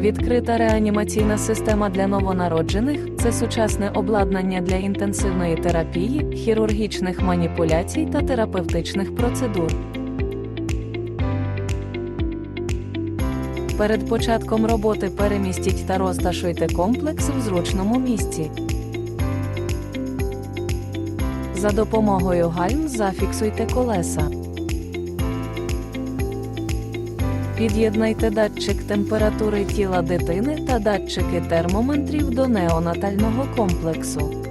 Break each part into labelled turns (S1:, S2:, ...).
S1: Відкрита реанімаційна система для новонароджених це сучасне обладнання для інтенсивної терапії, хірургічних маніпуляцій та терапевтичних процедур. Перед початком роботи перемістіть та розташуйте комплекс в зручному місці. За допомогою гальм зафіксуйте колеса. Під'єднайте датчик температури тіла дитини та датчики термометрів до неонатального комплексу.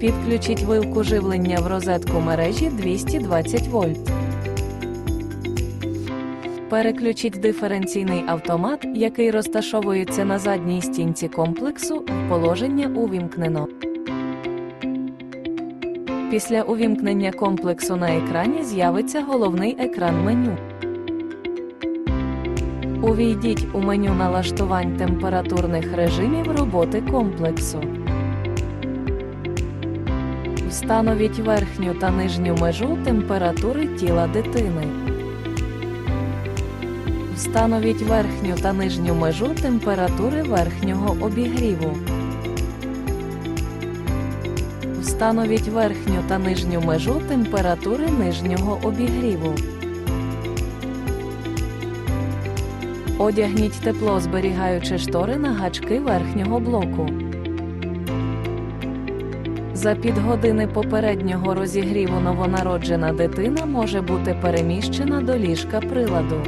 S1: Підключіть вилку живлення в розетку мережі 220 вольт. Переключіть диференційний автомат, який розташовується на задній стінці комплексу, в положення увімкнено. Після увімкнення комплексу на екрані з'явиться головний екран меню. Увійдіть у меню налаштувань температурних режимів роботи комплексу. Встановіть верхню та нижню межу температури тіла дитини. Встановіть верхню та нижню межу температури верхнього обігріву. Встановіть верхню та нижню межу температури нижнього обігріву. Одягніть тепло зберігаючи штори на гачки верхнього блоку. За підгодини попереднього розігріву новонароджена дитина може бути переміщена до ліжка приладу.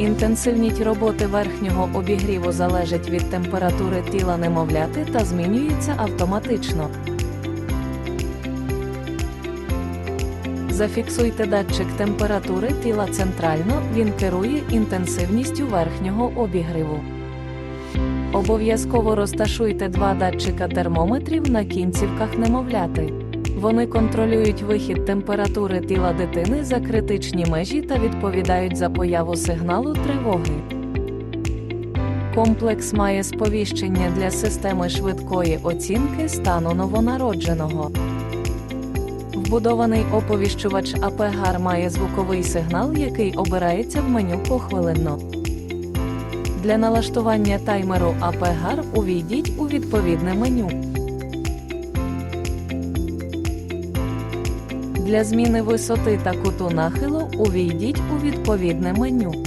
S1: Інтенсивність роботи верхнього обігріву залежить від температури тіла немовляти та змінюється автоматично. Зафіксуйте датчик температури тіла центрально, він керує інтенсивністю верхнього обігріву. Обов'язково розташуйте два датчика термометрів на кінцівках немовляти. Вони контролюють вихід температури тіла дитини за критичні межі та відповідають за появу сигналу тривоги. Комплекс має сповіщення для системи швидкої оцінки стану новонародженого. Вбудований оповіщувач АПГАР має звуковий сигнал, який обирається в меню похвилинно. Для налаштування таймеру АПГАР увійдіть у відповідне меню. Для зміни висоти та куту нахилу увійдіть у відповідне меню.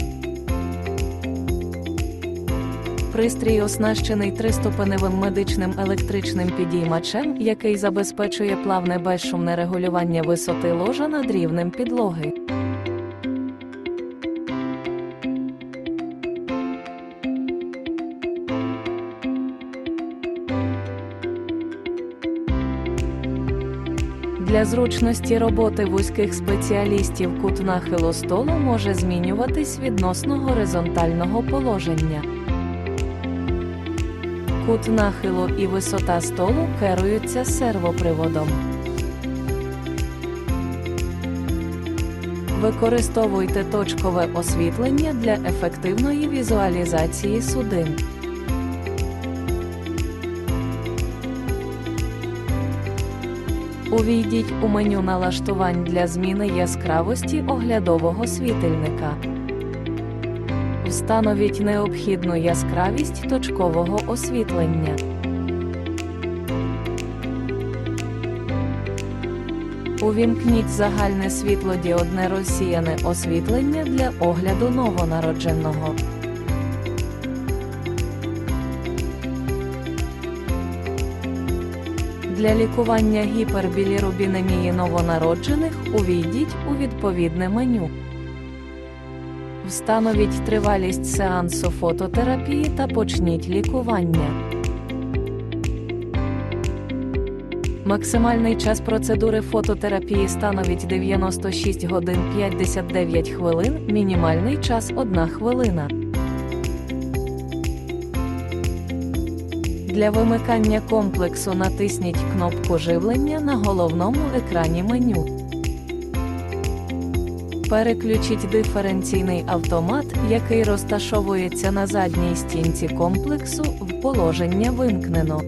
S1: Пристрій оснащений триступеневим медичним електричним підіймачем, який забезпечує плавне безшумне регулювання висоти ложа над рівнем підлоги. Для зручності роботи вузьких спеціалістів кут нахилу столу може змінюватись відносно горизонтального положення. Кут нахилу і висота столу керуються сервоприводом. Використовуйте точкове освітлення для ефективної візуалізації судин. Увійдіть у меню налаштувань для зміни яскравості оглядового світильника. Встановіть необхідну яскравість точкового освітлення. Увімкніть загальне світлодіодне розсіяне освітлення для огляду новонародженого. Для лікування гіпербілірубінемії новонароджених увійдіть у відповідне меню. Встановіть тривалість сеансу фототерапії та почніть лікування. Максимальний час процедури фототерапії становить 96 годин 59 хвилин, мінімальний час 1 хвилина. Для вимикання комплексу натисніть кнопку живлення на головному екрані меню. Переключіть диференційний автомат, який розташовується на задній стінці комплексу, в положення вимкнено.